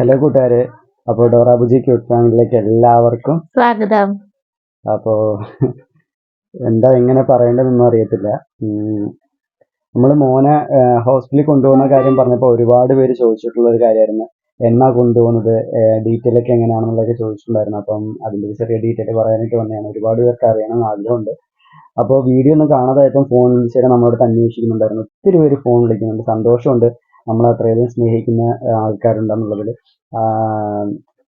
Hello കൂട്ടുകാരെ. അപ്പോൾ ഡോറാബുജി cute ഫാമിലിയിലേക്ക് എല്ലാവർക്കും സ്വാഗതം. അപ്പോൾ എന്താ എങ്ങനെ പറയേണ്ടതെന്നും അറിയത്തില്ല. നമ്മൾ മോനെ ഹോസ്പിറ്റലിൽ കൊണ്ടുപോകുന്ന കാര്യം പറഞ്ഞപ്പോൾ ഒരുപാട് പേര് ചോദിച്ചിട്ടുള്ള ഒരു കാര്യമായിരുന്നു. എന്നാ കൊണ്ടുപോകുന്നത്? ഡീറ്റെയിൽ ഒക്കെ എങ്ങനെയാണെന്നുള്ളതൊക്കെ ചോദിച്ചിട്ടുണ്ടായിരുന്നു. അപ്പം അതിന്റെ ചെറിയ ഡീറ്റെയിൽ പറയാനായിട്ട് വന്നതാണ്. ഒരുപാട് പേർക്ക് അറിയണം ആഗ്രഹമുണ്ട്. അപ്പോൾ വീഡിയോ ഒന്നും കാണാതായപ്പം ഫോൺ വിളിച്ചാൽ നമ്മളോട് അന്വേഷിക്കുന്നുണ്ടായിരുന്നു. ഒത്തിരി പേര് ഫോൺ വിളിക്കുന്നുണ്ട്. സന്തോഷമുണ്ട്. നമ്മളെ അത്രയധികം സ്നേഹിക്കുന്ന ആൾക്കാരുണ്ടെന്നുള്ളതിൽ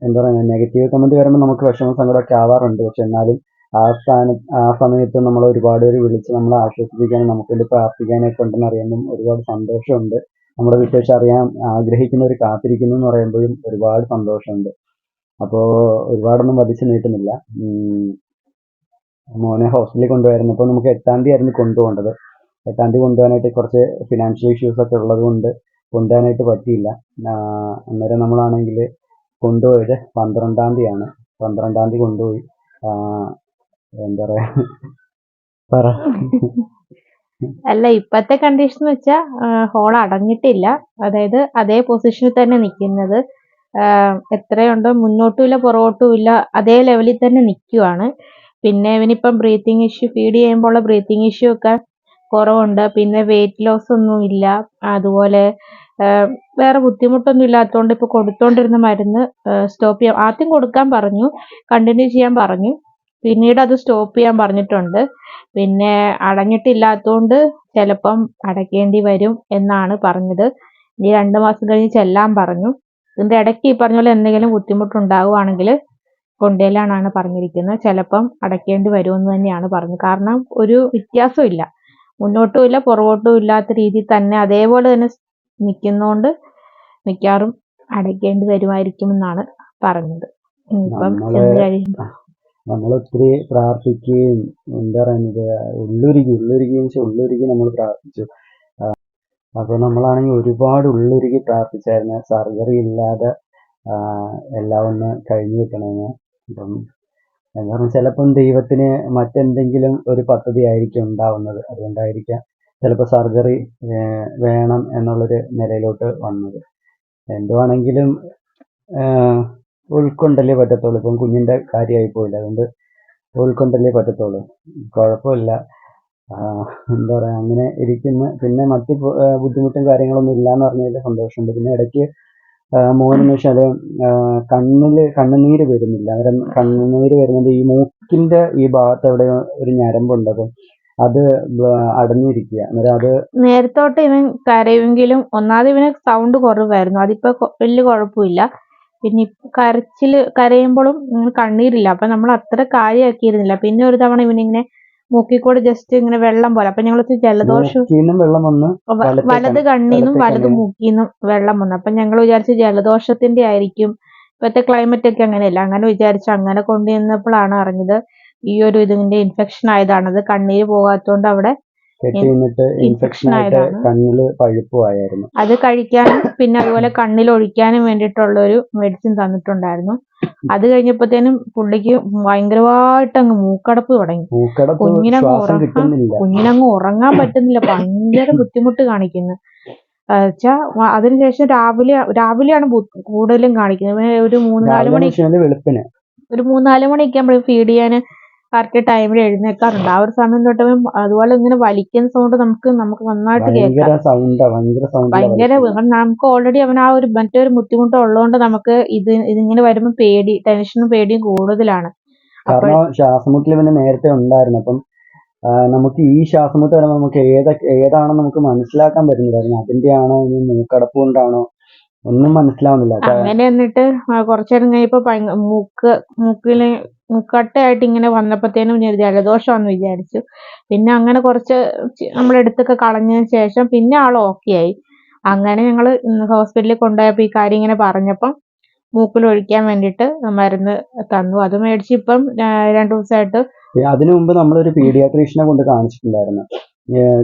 എന്താ പറയുക നെഗറ്റീവ് കമന്റ് വരുമ്പോൾ നമുക്ക് വിഷമ സങ്കടമൊക്കെ ആവാറുണ്ട്. പക്ഷെ എന്നാലും ആ സ്ഥാന ആ സമയത്ത് നമ്മൾ ഒരുപാട് പേര് വിളിച്ച് നമ്മളെ ആശ്വസിപ്പിക്കാനും നമുക്ക് വേണ്ടി പ്രാർത്ഥിക്കാനൊക്കെ ഉണ്ടെന്ന് അറിയുമ്പം ഒരുപാട് സന്തോഷമുണ്ട്. നമ്മുടെ വിശേഷം അറിയാൻ ആഗ്രഹിക്കുന്നവർ കാത്തിരിക്കുന്നു എന്ന് പറയുമ്പോഴും ഒരുപാട് സന്തോഷമുണ്ട്. അപ്പോൾ ഒരുപാടൊന്നും വധിച്ച് നീട്ടുന്നില്ല. മോനെ ഹോസ്റ്റലിൽ കൊണ്ടുപോയിരുന്നപ്പോൾ നമുക്ക് എട്ടാം തീയതി ആയിരുന്നു കൊണ്ടുപോകേണ്ടത്. എട്ടാം തീയതി കൊണ്ടുപോകാനായിട്ട് കുറച്ച് ഫിനാൻഷ്യൽ ഇഷ്യൂസ് ഒക്കെ ഉള്ളത് കൊണ്ട് കൊണ്ടുപോകാനായിട്ട് പറ്റിയില്ല. അന്നേരം നമ്മളാണെങ്കിൽ കൊണ്ടുപോയത് പന്ത്രണ്ടാം തീയതിയാണ്. പന്ത്രണ്ടാം തീയതി കൊണ്ടുപോയി. എന്താ പറയാ? പറ. അല്ല ഇപ്പത്തെ കണ്ടീഷൻ വെച്ചാ ഹോൾ അടഞ്ഞിട്ടില്ല. അതായത് അതേ പൊസിഷനിൽ തന്നെ നിൽക്കുന്നത് എത്രയുണ്ടോ മുന്നോട്ടും ഇല്ല പുറകോട്ടും ഇല്ല അതേ ലെവലിൽ തന്നെ നിൽക്കുവാണ് പിന്നെ ഇവനിപ്പം ബ്രീത്തിങ് ഇഷ്യൂ ഫീഡ് ചെയ്യുമ്പോൾ ബ്രീത്തിങ് ഇഷ്യൂ ഒക്കെ കുറവുണ്ട്. പിന്നെ വെയിറ്റ് ലോസ് ഒന്നും ഇല്ല അതുപോലെ വേറെ ബുദ്ധിമുട്ടൊന്നും ഇല്ലാത്തതുകൊണ്ട് ഇപ്പോൾ കൊടുത്തോണ്ടിരുന്ന മരുന്ന് സ്റ്റോപ്പ് ചെയ്യാം ആദ്യം കൊടുക്കാൻ പറഞ്ഞു കണ്ടിന്യൂ ചെയ്യാൻ പറഞ്ഞു. പിന്നീട് അത് സ്റ്റോപ്പ് ചെയ്യാൻ പറഞ്ഞിട്ടുണ്ട്. പിന്നെ അടഞ്ഞിട്ടില്ലാത്തതുകൊണ്ട് ചിലപ്പം അടയ്ക്കേണ്ടി വരും എന്നാണ് പറഞ്ഞത്. ഇനി രണ്ട് മാസം കഴിഞ്ഞ് ചെല്ലാൻ പറഞ്ഞു. ഇതിന്റെ ഇടയ്ക്ക് ഈ പറഞ്ഞ പോലെ എന്തെങ്കിലും ബുദ്ധിമുട്ടുണ്ടാവുകയാണെങ്കിൽ കൊണ്ടുവരാനാണ് പറഞ്ഞിരിക്കുന്നത്. ചിലപ്പം അടയ്ക്കേണ്ടി വരുമെന്ന് തന്നെയാണ് പറഞ്ഞത്. കാരണം ഒരു വ്യത്യാസവും ഇല്ല മുന്നോട്ടും ഇല്ല പുറകോട്ടും ഇല്ലാത്ത രീതിയിൽ തന്നെ അതേപോലെ തന്നെ നിൽക്കുന്നതുകൊണ്ട് മിക്കവാറും അടയ്ക്കേണ്ടി വരുമായിരിക്കും എന്നാണ് പറഞ്ഞത്. നമ്മളൊത്തിരി നമ്മൾ ചെന്ന് കഴിയുമ്പോൾ നമ്മൾ ഒത്തിരി പ്രാർത്ഥിക്കുകയും എന്താ പറയുന്നത് ഉള്ളുരുകി ഉള്ളുരുകി വെച്ചാൽ ഉള്ളുരുകി നമ്മൾ പ്രാർത്ഥിച്ചു. അപ്പോൾ നമ്മളാണെങ്കിൽ ഒരുപാട് ഉള്ളുരുകി പ്രാർത്ഥിച്ചായിരുന്നു. സർജറി ഇല്ലാതെ എല്ലാം ഒന്ന് കഴിഞ്ഞു കിട്ടണമെന്ന് അപ്പം എന്താ പറയുക ചിലപ്പം ദൈവത്തിന് മറ്റെന്തെങ്കിലും ഒരു പദ്ധതി ആയിരിക്കും ഉണ്ടാവുന്നത്. അതുകൊണ്ടായിരിക്കാം ചിലപ്പോൾ സർജറി വേണം എന്നുള്ളൊരു നിലയിലോട്ട് വന്നത്. എന്തുവാണെങ്കിലും ഉൾക്കൊണ്ടല്ലേ പറ്റത്തുള്ളൂ. ഇപ്പം കുഞ്ഞിന്റെ കാര്യമായി പോയില്ല അതുകൊണ്ട് ഉൾക്കൊണ്ടല്ലേ പറ്റത്തുള്ളൂ. കുഴപ്പമില്ല. എന്താ പറയുക അങ്ങനെ ഇരിക്കുന്ന. പിന്നെ മറ്റ് ബുദ്ധിമുട്ടും കാര്യങ്ങളൊന്നും ഇല്ലാന്ന് പറഞ്ഞതിൽ സന്തോഷമുണ്ട്. പിന്നെ ഇടയ്ക്ക് മോന് മോനെന്ന് വെച്ചാൽ കണ്ണിൽ കണ്ണുനീര് വരുന്നില്ല. അന്നേരം കണ്ണുനീര് വരുന്നത് ഈ മൂക്കിന്റെ ഈ ഭാഗത്ത് എവിടെ ഒരു ഞരമ്പുണ്ട്. അപ്പം അത് അടഞ്ഞിരിക്കുക. അന്നേരം അത് നേരത്തോട്ട് ഇവൻ കരയുമെങ്കിലും ഒന്നാമത് ഇവന് സൗണ്ട് കുറവായിരുന്നു. അതിപ്പോ വലിയ കുഴപ്പമില്ല. പിന്നെ ഇപ്പ കരച്ചിൽ കരയുമ്പോഴും കണ്ണീരില്ല. അപ്പൊ നമ്മൾ അത്ര കാര്യമാക്കിയിരുന്നില്ല. പിന്നെ ഒരു തവണ ഇവനിങ്ങനെ മൂക്കിക്കൂടെ ജസ്റ്റ് ഇങ്ങനെ വെള്ളം പോലെ. അപ്പൊ ഞങ്ങൾ ജലദോഷം വെള്ളം വന്ന് വലത് കണ്ണ്- കണ്ണീന്നും വലത്. മൂക്കിന്നും വെള്ളം വന്നു. അപ്പൊ ഞങ്ങൾ വിചാരിച്ചു ജലദോഷത്തിന്റെ ആയിരിക്കും. ഇപ്പോഴത്തെ ക്ലൈമറ്റ് ഒക്കെ അങ്ങനെയല്ല. അങ്ങനെ വിചാരിച്ചു അങ്ങനെ കൊണ്ടുവന്നപ്പോഴാണ് അറിഞ്ഞത് ഈ ഒരു ഇതിന്റെ ഇൻഫെക്ഷൻ ആയതാണ്. അത് കണ്ണീര് പോകാത്തോണ്ട് അവിടെ ഇൻഫെക്ഷൻ ആയിട്ട് ആയതാണ്. കണ്ണിൽ പഴുപ്പുമായിരുന്നു. അത് കഴിക്കാനും പിന്നെ അതുപോലെ കണ്ണിൽ ഒഴിക്കാനും വേണ്ടിയിട്ടുള്ള ഒരു മെഡിസിൻ തന്നിട്ടുണ്ടായിരുന്നു. അത് കഴിഞ്ഞപ്പോഴത്തേനും പുള്ളിക്ക് ഭയങ്കരമായിട്ട് അങ്ങ് മൂക്കടപ്പ് തുടങ്ങി. കുഞ്ഞിനങ്ങ് ഉറങ്ങാൻ കുഞ്ഞിനങ്ങ് ഉറങ്ങാൻ പറ്റുന്നില്ല. ഭയങ്കര ബുദ്ധിമുട്ട് കാണിക്കുന്നു. വെച്ചാ അതിനുശേഷം രാവിലെ രാവിലെയാണ് കൂടുതലും കാണിക്കുന്നത്. ഒരു മൂന്നാൽ മണി വെളുപ്പിന്. ഒരു മൂന്നാൽ മണിയൊക്കെ ആകുമ്പോൾ ഫീഡ് ചെയ്യാൻ കറക്റ്റ് ടൈമിൽ എഴുന്നേക്കാറുണ്ട്. ആ ഒരു സമയം തൊട്ട് അതുപോലെ ഇങ്ങനെ വലിക്കുന്ന സൗണ്ട് നമുക്ക് നമുക്ക് നന്നായിട്ട് കേൾക്കാം. ഭയങ്കര നമുക്ക് ഓൾറെഡി അവൻ ആ ഒരു മറ്റൊരു ബുദ്ധിമുട്ട് ഉള്ളതുകൊണ്ട് നമുക്ക് ഇത് ഇതിങ്ങനെ വരുമ്പോൾ പേടി ടെൻഷനും പേടിയും കൂടുതലാണ്. കാരണം ശ്വാസമുട്ടൽ പിന്നെ നേരത്തെ ഉണ്ടായിരുന്നു. അപ്പം നമുക്ക് ഈ ശ്വാസമുട്ട് വരുമ്പോൾ നമുക്ക് ഏതൊക്കെ ഏതാണെന്ന് നമുക്ക് മനസ്സിലാക്കാൻ പറ്റുന്നില്ലായിരുന്നു അതിന്റെ ആണോ ഇനി മൂക്കടപ്പ് കൊണ്ടാണോ ഒന്നും മനസ്സിലാവുന്നില്ല. അങ്ങനെ എന്നിട്ട് കുറച്ചു നേരം കഴിഞ്ഞപ്പോ മൂക്ക് മൂക്കിൽ മൂക്കട്ടയായിട്ട് ഇങ്ങനെ വന്നപ്പോഴത്തേനും ഞാൻ ജലദോഷമാണെന്ന് വിചാരിച്ചു. പിന്നെ അങ്ങനെ കുറച്ച് നമ്മൾ എടുത്തൊക്കെ കളഞ്ഞതിന് ശേഷം പിന്നെ ആൾ ഓക്കെ ആയി. അങ്ങനെ ഞങ്ങൾ ഹോസ്പിറ്റലിൽ കൊണ്ടുപോയപ്പോൾ ഈ കാര്യം ഇങ്ങനെ പറഞ്ഞപ്പം മൂക്കിൽ ഒഴിക്കാൻ വേണ്ടിയിട്ട് മരുന്ന് തന്നു. അത് മേടിച്ച് ഇപ്പം രണ്ട് ദിവസമായിട്ട് അതിനു മുമ്പ് നമ്മളൊരു പീഡിയാട്രീഷ്യനെ കൊണ്ട് കാണിച്ചിട്ടുണ്ടായിരുന്നു.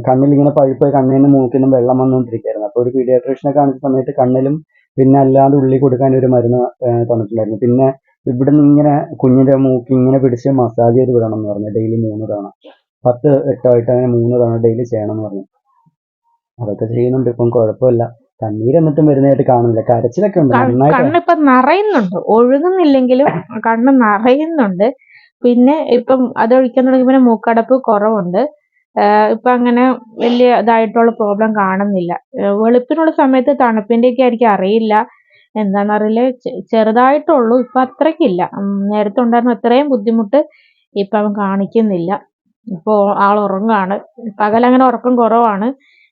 കണ്ണിൽ ഇങ്ങനെ പഴുപ്പ് കണ്ണിൽ നിന്ന് മൂക്കിൽ നിന്നും വെള്ളം വന്നുകൊണ്ടിരിക്കുകയായിരുന്നു. അപ്പോൾ ഒരു പീഡിയാട്രീഷ്യനെ കാണിച്ച സമയത്ത് കണ്ണിലും പിന്നെ അല്ലാതെ ഉള്ളി കൊടുക്കാൻ ഒരു മരുന്ന് തന്നിട്ടുണ്ടായിരുന്നു. പിന്നെ ഇവിടുന്ന് ഇങ്ങനെ കുഞ്ഞിന്റെ മൂക്ക് ഇങ്ങനെ പിടിച്ച് മസാജ് ചെയ്ത് വിടണം എന്ന് പറഞ്ഞു. ഡെയിലി മൂന്ന് തവണ. പത്ത് എട്ടായിട്ട് അങ്ങനെ മൂന്ന് തവണ ഡെയിലി ചെയ്യണം എന്ന് പറഞ്ഞു. അതൊക്കെ ചെയ്യുന്നുണ്ട്. ഇപ്പം കുഴപ്പമില്ല. കണ്ണീര് എന്നിട്ടും വരുന്നതായിട്ട് കാണുന്നില്ല. കരച്ചിലൊക്കെ ഉണ്ട്. കണ്ണിപ്പം നിറയുന്നുണ്ട്. ഒഴുകുന്നില്ലെങ്കിലും കണ്ണ് നിറയുന്നുണ്ട്. പിന്നെ ഇപ്പം അത് ഒഴിക്കാൻ തുടങ്ങി പിന്നെ മൂക്കടപ്പ് കുറവുണ്ട്. ഇപ്പൊ അങ്ങനെ വലിയ ഇതായിട്ടുള്ള പ്രോബ്ലം കാണുന്നില്ല. വെളുപ്പിനുള്ള സമയത്ത് തണുപ്പിന്റെ ഒക്കെ ആയിരിക്കും അറിയില്ല. എന്താണെന്നറിയില്ല ചെറുതായിട്ടുള്ളൂ. ഇപ്പൊ അത്രയ്ക്കില്ല നേരത്തെ ഉണ്ടായിരുന്ന അത്രയും ബുദ്ധിമുട്ട് ഇപ്പൊ അവൻ കാണിക്കുന്നില്ല. ഇപ്പൊ ആൾ ഉറങ്ങാണ്. പകൽ അങ്ങനെ ഉറക്കം കുറവാണ്.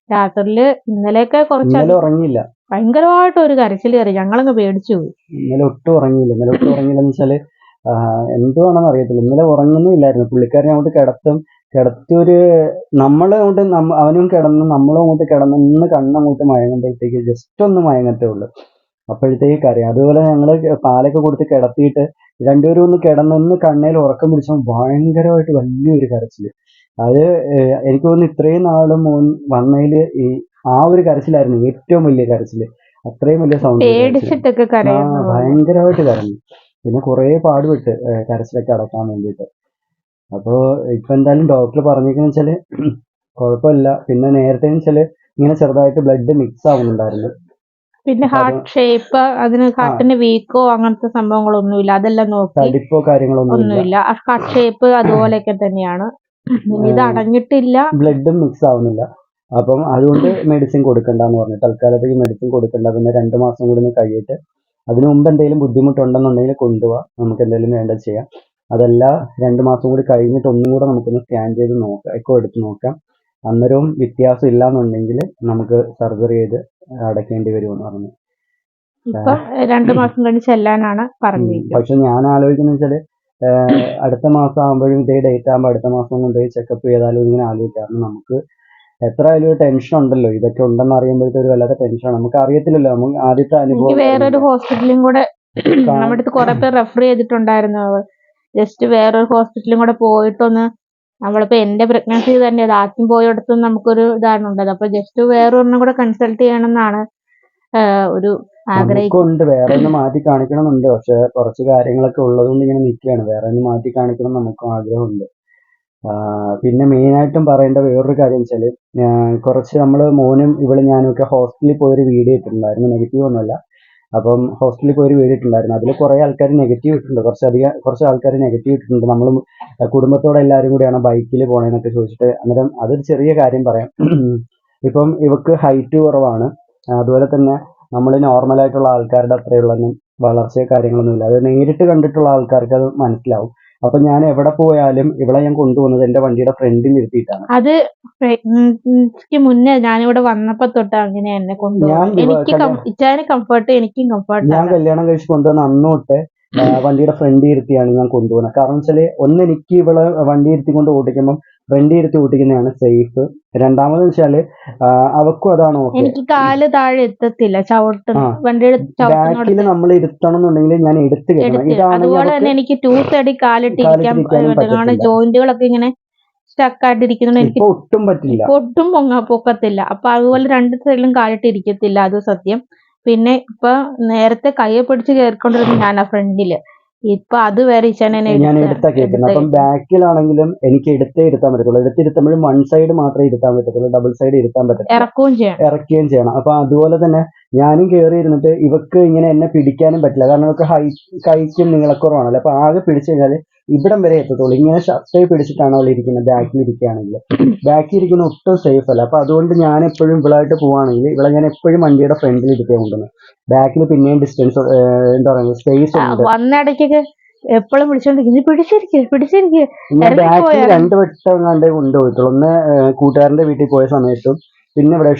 രാത്രിയിൽ ഇന്നലെയൊക്കെ കുറച്ച് ഉറങ്ങിയില്ല. ഭയങ്കരമായിട്ട് ഒരു കരച്ചിൽ കയറി. ഞങ്ങളങ്ങ് പേടിച്ചു പോയി. ഇന്നലെ ഒട്ടും ഉറങ്ങിയില്ല. ഇന്നലെ ഒട്ടും ഉറങ്ങിയില്ലെന്ന് വെച്ചാൽ ആഹ് എന്തുവാണെന്ന് അറിയത്തില്ല. ഇന്നലെ ഉറങ്ങുന്നില്ലായിരുന്നു പുള്ളിക്കാരനെ അങ്ങോട്ട് കിടത്തും. കിടത്തി ഒരു നമ്മളെ കൊണ്ട് അവനും കിടന്ന് നമ്മളും അങ്ങോട്ട് കിടന്ന് ഇന്ന് കണ്ണങ്ങോട്ട് മയങ്ങുമ്പോഴത്തേക്ക് ജസ്റ്റ് ഒന്ന് മയങ്ങത്തേ ഉള്ളൂ. അപ്പോഴത്തേക്ക് കരയും. അതുപോലെ ഞങ്ങൾ പാലൊക്കെ കൊടുത്ത് കിടത്തിയിട്ട് രണ്ടുപേരും ഒന്ന് കിടന്നൊന്ന് കണ്ണയിൽ ഉറക്കം പിടിച്ചപ്പോൾ ഭയങ്കരമായിട്ട് വലിയൊരു കരച്ചിൽ. അത് എനിക്ക് തോന്നുന്നു ഇത്രയും നാളും മോൻ വന്നതിൽ ഈ ആ ഒരു കരച്ചിലായിരുന്നു ഏറ്റവും വലിയ കരച്ചിൽ അത്രയും വലിയ സൗണ്ട് ഭയങ്കരമായിട്ട് കരഞ്ഞു. പിന്നെ കുറേ പാടുപെട്ട് കരച്ചിലൊക്കെ അടക്കാൻ വേണ്ടിയിട്ട്. അപ്പോൾ ഇപ്പൊ എന്തായാലും ഡോക്ടർ പറഞ്ഞിരിക്കുന്ന വെച്ചാൽ കുഴപ്പമില്ല പിന്നെ നേരത്തെ വെച്ചാൽ ഇങ്ങനെ ചെറുതായിട്ട് ബ്ലഡ് മിക്സ് ആവുന്നുണ്ടായിരുന്നു. പിന്നെ ഹാർട്ട് ഷേപ്പ് അതിന് ഹാർട്ടിന് വീക്കോ അങ്ങനത്തെ സംഭവങ്ങളൊന്നുമില്ല. അതെല്ലാം നോക്കി തടിപ്പോ കാര്യങ്ങളൊന്നും ഇല്ല ഹാർട്ട് ഷേപ്പ് അതുപോലെയൊക്കെ തന്നെയാണ്. ഇത് അടഞ്ഞിട്ടില്ല. ബ്ലഡും മിക്സ് ആവുന്നില്ല. അപ്പം അതുകൊണ്ട് മെഡിസിൻ കൊടുക്കണ്ടെന്ന് പറഞ്ഞു തൽക്കാലത്തേക്ക് മെഡിസിൻ കൊടുക്കണ്ട. പിന്നെ രണ്ട് മാസം കൂടി ഒന്ന് കഴിയിട്ട്. അതിനു മുമ്പ് എന്തെങ്കിലും ബുദ്ധിമുട്ടുണ്ടെന്നുണ്ടെങ്കിൽ കൊണ്ടുപോവാം. നമുക്ക് എന്തെങ്കിലും വേണ്ട ചെയ്യാം. അതല്ല രണ്ട് മാസം കൂടി കഴിഞ്ഞിട്ട് ഒന്നും കൂടെ നമുക്കൊന്ന് സ്കാൻ ചെയ്ത് നോക്കാം. എക്കോ എടുത്ത് നോക്കാം. അന്നേരവും വ്യത്യാസം ഇല്ലാന്നുണ്ടെങ്കിൽ നമുക്ക് സർജറി ചെയ്ത് അടയ്ക്കേണ്ടി വരുമെന്ന് പറഞ്ഞു. ഇപ്പൊ രണ്ടു മാസം കഴിഞ്ഞ് ചെല്ലാനാണ് പറഞ്ഞിരിക്കുന്നത്. പക്ഷെ ഞാൻ ആലോചിക്കുന്ന വെച്ചാൽ അടുത്ത മാസം ആകുമ്പോഴും ഇതേ ഡേറ്റ് ആകുമ്പോൾ അടുത്ത മാസം ഒന്നും കൊണ്ടുപോയി ചെക്കപ്പ് ചെയ്താലും ഇങ്ങനെ ആലോചിക്കാം. നമുക്ക് എത്ര ആയാലും ടെൻഷൻ ഉണ്ടല്ലോ. ഇതൊക്കെ ഉണ്ടെന്ന് അറിയുമ്പോഴത്തെ ഒരു വല്ലാത്ത ടെൻഷനാണ് നമുക്ക് അറിയത്തില്ലല്ലോ. നമുക്ക് ആദ്യത്തെ അനുഭവം വേറൊരു ഹോസ്പിറ്റലും കൂടെ നമ്മുടെ അടുത്ത് കുറെ പേർ റെഫർ ചെയ്തിട്ടുണ്ടായിരുന്നു. ജസ്റ്റ് വേറൊരു ഹോസ്പിറ്റലും കൂടെ പോയിട്ടൊന്ന് നമ്മളിപ്പോ എന്റെ പ്രഗ്നൻസി തന്നെ ആദ്യം പോയിടത്തും നമുക്കൊരു ഇതാണ് ഉണ്ടത് അപ്പോൾ ജസ്റ്റ് വേറൊരെണ്ണം കൂടെ കൺസൾട്ട് ചെയ്യണം എന്നാണ് ഒരു ആഗ്രഹിക്കുന്നുണ്ട് വേറെ ഒന്ന് മാറ്റി കാണിക്കണമെന്നുണ്ട്. പക്ഷെ കുറച്ച് കാര്യങ്ങളൊക്കെ ഉള്ളതുകൊണ്ട് ഇങ്ങനെ നിൽക്കുകയാണ്. വേറെ ഒന്ന് മാറ്റി കാണിക്കണം നമുക്കും ആഗ്രഹമുണ്ട്. പിന്നെ മെയിനായിട്ടും പറയേണ്ട വേറൊരു കാര്യം വെച്ചാൽ ആഹ് കുറച്ച് നമ്മൾ മോനും ഇവളും ഞാനും ഒക്കെ ഹോസ്പിറ്റലിൽ പോയൊരു വീഡിയോ ഇട്ടിട്ടുണ്ടായിരുന്നു. നെഗറ്റീവ് ഒന്നുമല്ല. അപ്പം ഹോസ്റ്റലിൽ പോയി ഇട്ടിട്ടുണ്ടായിരുന്നു അതിൽ കുറേ ആൾക്കാർ നെഗറ്റീവ് ഇട്ടിട്ടുണ്ട്. കുറച്ചധികം കുറച്ച് ആൾക്കാർ നെഗറ്റീവ് ഇട്ടിട്ടുണ്ട്. നമ്മൾ കുടുംബത്തോടെ എല്ലാവരും കൂടിയാണ് ബൈക്കിൽ പോണേന്നൊക്കെ ചോദിച്ചിട്ട് അന്നേരം അതൊരു ചെറിയ കാര്യം പറയാം. ഇപ്പം ഇവക്ക് ഹൈറ്റ് കുറവാണ്. അതുപോലെ തന്നെ നമ്മൾ നോർമലായിട്ടുള്ള ആൾക്കാരുടെ അത്രയുള്ളൊന്നും വളർച്ചയോ കാര്യങ്ങളൊന്നുമില്ല. അത് നേരിട്ട് കണ്ടിട്ടുള്ള ആൾക്കാർക്ക് അത് മനസ്സിലാവും. അപ്പൊ ഞാൻ എവിടെ പോയാലും ഇവളെ ഞാൻ കൊണ്ടുപോകുന്നത് എന്റെ വണ്ടിയുടെ ഫ്രണ്ടിൽ ഇരുത്തിയിട്ടാണ് അത് പ്രഗ്നൻസിക്ക് മുന്നേ ഞാനിവിടെ വന്നപ്പോ തൊട്ട് അങ്ങനെ എന്നെ കൊണ്ടുവന്നു കൊണ്ടുപോകും എനിക്ക് ഇച്ചാന് കംഫർട്ട് എനിക്കും കംഫർട്ട് ഞാൻ കല്യാണം കഴിച്ച് കൊണ്ടുവന്ന അന്ന് തൊട്ട് വണ്ടിയുടെ ഫ്രണ്ട് ഇരുത്തിയാണ് ഞാൻ കൊണ്ടുപോകുന്നത്. കാരണം വെച്ചാൽ ഒന്ന് എനിക്ക് ഇവളെ വണ്ടി ഇരുത്തിക്കൊണ്ട് ഓടിക്കുമ്പോൾ ഫ്രണ്ട് എടുത്ത് ഓട്ടിക്കുന്നതാണ് സേഫ്. രണ്ടാമത് വെച്ചാൽ അവക്കും അതാണ് എനിക്ക് കാൽ താഴെ എത്തത്തില്ല. ചവിട്ട്. വണ്ടിയുടെ ബാക്കിൽ നമ്മൾ ഇരുത്തണം എന്നുണ്ടെങ്കിൽ ഞാൻ എടുത്ത് ഇതാണ് അതുപോലെ തന്നെ എനിക്ക് ടൂ സൈഡിൽ കാലിട്ട് ഇരിക്കാൻ കാലിട്ടിരിക്കാനും പറ്റും ജോയിന്റുകളൊക്കെ ഇങ്ങനെ സ്റ്റക്ക് ആയിട്ടിരിക്കുന്നുണ്ട് എനിക്ക് ഒട്ടും പറ്റില്ല. ഒട്ടും പൊങ്ങ പൊക്കത്തില്ല. അപ്പൊ അതുപോലെ രണ്ട് സൈഡിലും കാലിട്ട് ഇരിക്കത്തില്ല അത് സത്യം. പിന്നെ ഇപ്പൊ നേരത്തെ കയ്യെ പിടിച്ച് കേറിക്കൊണ്ടിരുന്നു ഞാൻ ആ ഫ്രണ്ടിൽ. ഇപ്പൊ അത് വരെ ഞാൻ എടുത്താ കേൾക്കുന്നത്. അപ്പം ബാക്കിലാണെങ്കിലും എനിക്ക് എടുത്തേ ഇരുത്താൻ പറ്റത്തുള്ളൂ. എടുത്തിരുത്തുമ്പോഴും വൺ സൈഡ് മാത്രമേ ഇരുത്താൻ പറ്റത്തുള്ളൂ ഡബിൾ സൈഡ് ഇരുത്താൻ പറ്റത്തുള്ളൂ. ഇറക്കുകയും ചെയ്യണം. ഇറക്കുകയും ചെയ്യണം. അപ്പൊ അതുപോലെ തന്നെ ഞാനും കയറി ഇരുന്നിട്ട് ഇവക്ക് ഇങ്ങനെ എന്നെ പിടിക്കാനും പറ്റില്ല. കാരണം ഇവക്ക് ഹൈ കൈക്കും നീളക്കുറവാണല്ലോ അപ്പൊ ആകെ പിടിച്ചു കഴിഞ്ഞാൽ ഇവിടം വരെ എത്തത്തുള്ളൂ. ഇങ്ങനെ ഷർട്ടേ പിടിച്ചിട്ടാണ് അവൾ ഇരിക്കുന്നത് ബാക്കിൽ ഇരിക്കുകയാണെങ്കിൽ ബാക്കിൽ ഇരിക്കുന്ന ഒട്ടും സേഫ് അല്ല. അപ്പൊ അതുകൊണ്ട് ഞാൻ എപ്പോഴും ഇവളായിട്ട് പോവാണെങ്കിൽ ഇവളെ ഞാൻ എപ്പോഴും വണ്ടിയുടെ ഫ്രണ്ടിൽ ഇരിക്കാൻ കൊണ്ടുവന്നത് ബാക്കിൽ പിന്നെയും ഡിസ്റ്റൻസ് എന്താ പറയുക സ്പേസ് ഉണ്ട്. വന്നിടയ്ക്കൊക്കെ എപ്പോഴും വിളിച്ചോണ്ടിരിക്കും. നീ പിടിച്ചിരിക്കുക പിടിച്ചിരിക്കുക ഞാൻ ബാക്കിൽ. രണ്ട് വട്ടം കണ്ട് കൊണ്ടുപോയിട്ടുള്ളൂ. ഒന്ന് കൂട്ടുകാരന്റെ വീട്ടിൽ പോയ സമയത്തും പിന്നെ ഇവിടെ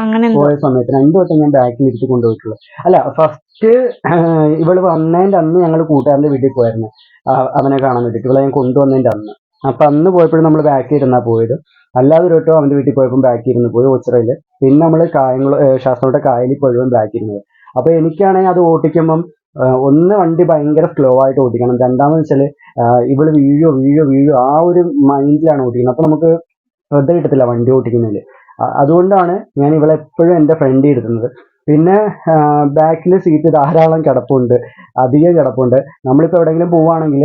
അങ്ങനെ പോയ സമയത്ത് രണ്ടു വട്ടം ഞാൻ ബാക്കിൽ ഇരുത്തി കൊണ്ടുപോയിട്ടുള്ളൂ. അല്ല ഫസ്റ്റ് ഇവൾ വന്നതിന്റെ അന്ന് ഞങ്ങൾ കൂട്ടുകാരന്റെ വീട്ടിൽ പോയായിരുന്നു. അവനെ കാണാൻ വേണ്ടിയിട്ട് ഇവളെ ഞാൻ അന്ന്. അപ്പൊ അന്ന് പോയപ്പോഴും നമ്മൾ ബാക്കി ഇരുന്നാ പോയത്. അല്ലാതെ ഒരു വട്ടം അവന്റെ വീട്ടിൽ പോയപ്പോൾ ബാക്കി ഇരുന്ന് പോയി ഓച്ചിറയിൽ. പിന്നെ നമ്മൾ കായംകുളം ശാസ്ത്രയുടെ കായലിൽ പോയപ്പോൾ ബാക്കി ഇരുന്നത്. അപ്പൊ എനിക്കാണെങ്കിൽ അത് ഓട്ടിക്കുമ്പം ഒന്ന് വണ്ടി ഭയങ്കര സ്ലോ ആയിട്ട് ഓടിക്കണം. രണ്ടാമെന്ന് വെച്ചാൽ ഇവൾ വീഴോ വീഴോ വീഴോ ആ ഒരു മൈൻഡിലാണ് ഓടിക്കുന്നത്. അപ്പൊ നമുക്ക് ശ്രദ്ധ കിട്ടത്തില്ല വണ്ടി ഓടിക്കുന്നതിൽ അതുകൊണ്ടാണ് ഞാൻ ഇവളെ എപ്പോഴും എന്റെ ഫ്രണ്ടി ഇരുത്തുന്നത്. പിന്നെ ബാക്കിൽ സീറ്റ് ധാരാളം കിടപ്പുണ്ട്. അധികം കിടപ്പുണ്ട്. നമ്മളിപ്പോൾ എവിടെയെങ്കിലും പോവുകയാണെങ്കിൽ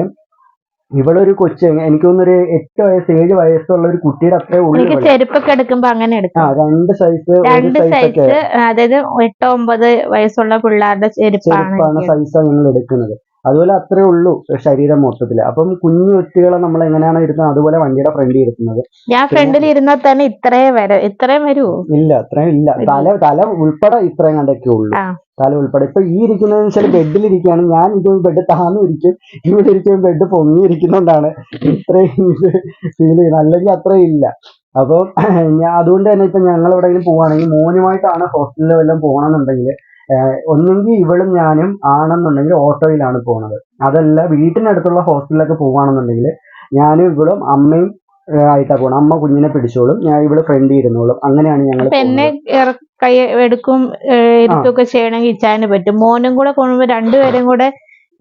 ഒരു കൊച്ചു. എനിക്ക് തോന്നുന്നൊരു എട്ട് വയസ്സ് ഏഴ് വയസ്സുള്ള ഒരു കുട്ടിയുടെ അത്രേ ഉള്ളൂ. ചെരുപ്പൊക്കെ എടുക്കുമ്പോ അങ്ങനെ ആ രണ്ട് സൈസ് രണ്ട് സൈസ് അതായത് എട്ടോ ഒമ്പത് വയസ്സുള്ള പിള്ളേരുടെ ചെരുപ്പാണ്. സൈസാണ് ഞങ്ങൾ എടുക്കുന്നത്. അതുപോലെ അത്രേ ഉള്ളൂ ശരീരം മൊത്തത്തിൽ അപ്പം കുഞ്ഞു വ്യക്തികളെ നമ്മൾ എങ്ങനെയാണ് ഇരുന്നത് അതുപോലെ വണ്ടിയുടെ ഫ്രണ്ടിൽ ഇരുത്തുന്നത്. ഞാൻ ഫ്രണ്ടിൽ ഇരുന്നാൽ തന്നെ ഇത്രയും വരെ ഇത്രയും വരുമോ ഇല്ല അത്രയും ഇല്ല. തല തല ഉൾപ്പെടെ ഇത്രയും കണ്ടൊക്കെ ഉള്ളൂ. തല ഉൾപ്പെടെ. ഇപ്പൊ ഈ ഇരിക്കുന്നതെന്ന് വെച്ചാൽ ബെഡിൽ ഇരിക്കുകയാണ്. ഞാൻ ഇരിക്കുമ്പോൾ ബെഡ് താന്നു ഇരിക്കും. ഇവിടെ ഇരിക്കുമ്പോൾ ബെഡ് പൊങ്ങിയിരിക്കുന്നോണ്ടാണ് ഇത്രയും ഇത് ഫീൽ ചെയ്യുന്നത്. അല്ലെങ്കിൽ അത്രയും ഇല്ല. അപ്പോൾ ഞാൻ അതുകൊണ്ട് തന്നെ ഇപ്പൊ ഞങ്ങൾ എവിടെയെങ്കിലും പോവാണെങ്കിൽ മോനുമായിട്ടാണ് ഹോസ്റ്റലിൽ വല്ലതും പോകണമെന്നുണ്ടെങ്കിൽ ഒന്നെങ്കിൽ ഇവളും ഞാനും ആണെന്നുണ്ടെങ്കിൽ ഓട്ടോയിലാണ് പോകുന്നത് അതല്ല വീട്ടിനടുത്തുള്ള ഹോസ്റ്റലിലൊക്കെ പോവുകയാണെന്നുണ്ടെങ്കിൽ ഞാനും ഇവളും അമ്മയും ആയിട്ടാ പോണം അമ്മ കുഞ്ഞിനെ പിടിച്ചോളും ഞാൻ ഇവൾ ഫ്രണ്ട് ഇരുന്നോളും. അങ്ങനെയാണ് ഞങ്ങൾ എന്നെ കൈ എടുക്കും ചെയ്യണമെങ്കിൽ ഇച്ചാന് പറ്റും. മോനും കൂടെ കൊണ്ടുമ്പോ രണ്ടുപേരും കൂടെ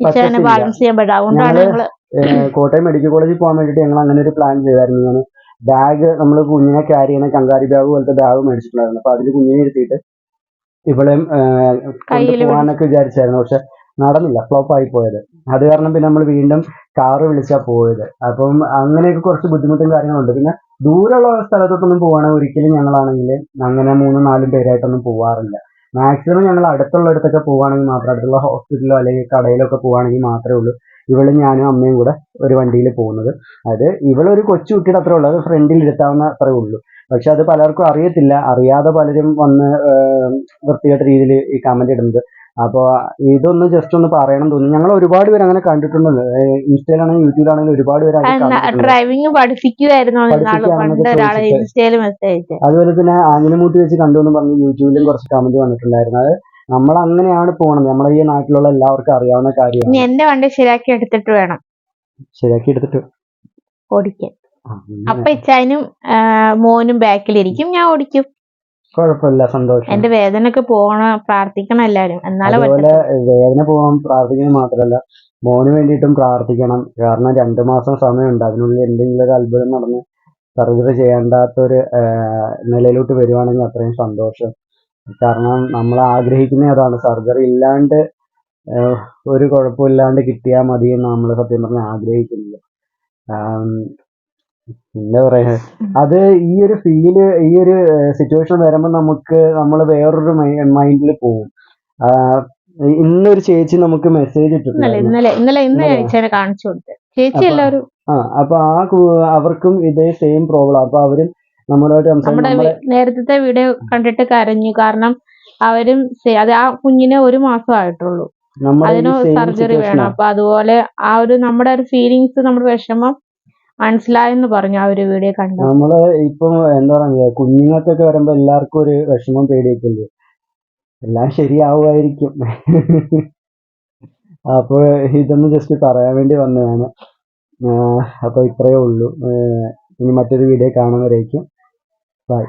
ഇച്ചാന് ബാലൻസ് ചെയ്യാൻ പറ്റും. അതുകൊണ്ടാണ് ഞങ്ങൾ ഞങ്ങൾ കോട്ടയം മെഡിക്കൽ കോളേജിൽ പോകാൻ വേണ്ടിയിട്ട് ഞങ്ങൾ അങ്ങനെ ഒരു പ്ലാൻ ചെയ്തായിരുന്നു. ഞാൻ ബാഗ് നമ്മൾ കുഞ്ഞിനെ ക്യാരി ചെയ്യുന്ന കങ്കാരി ബാഗ് പോലത്തെ ബാഗ് മേടിച്ചിട്ടുണ്ടായിരുന്നു. അപ്പൊ അതിൽ കുഞ്ഞിനെ ഇരുത്തിയിട്ട് കയ്യിൽ പോകാനൊക്കെ വിചാരിച്ചായിരുന്നു. പക്ഷെ നടന്നില്ല. ഫ്ലോപ്പ് ആയി പോയത്. അത് കാരണം പിന്നെ നമ്മൾ വീണ്ടും കാറ് വിളിച്ചാ പോയത്. അപ്പം അങ്ങനെയൊക്കെ കുറച്ച് ബുദ്ധിമുട്ടും കാര്യങ്ങളുണ്ട്. പിന്നെ ദൂരമുള്ള സ്ഥലത്തോട്ടൊന്നും പോവാണെങ്കിൽ ഒരിക്കലും ഞങ്ങളാണെങ്കിൽ അങ്ങനെ മൂന്നും നാലും പേരായിട്ടൊന്നും പോവാറില്ല. മാക്സിമം ഞങ്ങൾ അടുത്തുള്ള അടുത്തൊക്കെ പോവാണെങ്കിൽ മാത്രം അടുത്തുള്ള ഹോസ്പിറ്റലോ അല്ലെങ്കിൽ കടയിലോ ഒക്കെ പോവാണെങ്കിൽ മാത്രമേ ഉള്ളൂ. ഇവളും ഞാനും അമ്മയും കൂടെ ഒരു വണ്ടിയിൽ പോകുന്നത്. അത് ഇവളൊരു കൊച്ചു കുട്ടിയുടെ അത്രേ ഉള്ളൂ. അത് ഫ്രണ്ടിൽ ഇരുത്താവുന്ന അത്രേ ഉള്ളൂ. പക്ഷെ അത് പലർക്കും അറിയത്തില്ല. അറിയാതെ പലരും വന്ന് വൃത്തികെട്ട രീതിയിൽ ഈ കമന്റ് ഇടുന്നത്. അപ്പോൾ ഇതൊന്ന് ജസ്റ്റ് ഒന്ന് പറയണം തോന്നി ഞങ്ങൾ ഒരുപാട് പേര് അങ്ങനെ കണ്ടിട്ടുണ്ട് ഇൻസ്റ്റയിലാണെങ്കിലും യൂട്യൂബിലാണെങ്കിലും ഒരുപാട് പേര് ഡ്രൈവിംഗ് പഠിപ്പിക്കുമായിരുന്നു അതുപോലെ തന്നെ ആഞ്ഞിലിമൂട്ടി വെച്ച് കണ്ടു എന്ന് പറഞ്ഞ് യൂട്യൂബിലും കുറച്ച് കമന്റ് വന്നിട്ടുണ്ടായിരുന്നു. അത് നമ്മൾ അങ്ങനെയാണ് പോണത്. നമ്മുടെ ഈ നാട്ടിലുള്ള എല്ലാവർക്കും അറിയാവുന്ന കാര്യം കാര്യമാണ്. എന്റെ വണ്ടി ശരിയാക്കി എടുത്തിട്ട് വേണം. ശരിയാക്കി എടുത്തിട്ട്. ഓടിക്കാൻ. അപ്പൊ ഇച്ചാനും മോനും ബാക്കിലിരിക്കും ഞാൻ ഓടിക്കും. കുഴപ്പമില്ല സന്തോഷം. എന്റെ പോണ പോകണം പ്രാർത്ഥിക്കണം എല്ലാരും എന്നാലും വേദന പോകാൻ പ്രാർത്ഥിക്കുന്നത് മാത്രല്ല മോന് വേണ്ടിയിട്ടും പ്രാർത്ഥിക്കണം. കാരണം രണ്ടു മാസം സമയമുണ്ട്. അതിനുള്ളിൽ എന്തെങ്കിലും ഒരു അത്ഭുതം നടന്ന് സർജറി ചെയ്യേണ്ടാത്തൊരു ഒരു നിലയിലോട്ട് വരുവാണെങ്കിൽ അത്രയും സന്തോഷം. കാരണം നമ്മൾ ആഗ്രഹിക്കുന്ന അതാണ്. സർജറി ഇല്ലാണ്ട് ഒരു കുഴപ്പമില്ലാണ്ട് കിട്ടിയാൽ മതി എന്ന് നമ്മൾ സത്യം പറഞ്ഞാൽ ആഗ്രഹിക്കുന്നില്ല ആം, എന്താ പറയാ? അത് ഈ ഒരു ഫീൽ ഈ ഒരു സിറ്റുവേഷൻ വരുമ്പോൾ നമുക്ക് നമ്മൾ വേറൊരു മൈൻഡിൽ പോകും ഇന്നൊരു ചേച്ചി നമുക്ക് മെസ്സേജ് ഇന്നലെ ഇട്ടിട്ടുണ്ടായിരുന്നു ഇന്നലെ ഇന്നലെ ഇന്ന് ഞാൻ ഇന്നലെയോ? കാണിച്ചു കൊടുത്തു. ചേച്ചി അപ്പൊ- എല്ലാവരും ആ അപ്പൊ ആ കു- അവർക്കും ഇതേ സെയിം പ്രോബ്ലം അപ്പൊ അവരും നമ്മളോട് സംസാരിക്കും നമ്മുടെ നമ്മളെ വി- നേരത്തെ വീഡിയോ കണ്ടിട്ട് കരഞ്ഞു. കാരണം അവരും സെ- അത് ആ കുഞ്ഞിനെ ഒരു മാസം ആയിട്ടുള്ളൂ. അതിന് സെയിം സർജറി വേണം. അപ്പൊ അതുപോലെ ആ ഒരു നമ്മുടെ ഒരു ഫീലിങ്സ് നമ്മുടെ വിഷമം മനസ്സിലായെന്ന് പറഞ്ഞു ആ ഒരു വീഡിയോ കണ്ടു നമ്മൾ ഇപ്പൊ എന്താ പറയാ കുഞ്ഞുങ്ങൾക്കൊക്കെ വരുമ്പോ എല്ലാവർക്കും ഒരു വിഷമം പേടിയൊക്കെ എല്ലാം ശരിയാവുമായിരിക്കും. അപ്പൊ ഇതൊന്ന് ജസ്റ്റ് പറയാൻ വേണ്ടി വന്നതാണ്. അപ്പൊ ഇത്രയേ ഉള്ളൂ. ഇനി മറ്റൊരു വീഡിയോ കാണുന്നവരേക്കും. ബൈ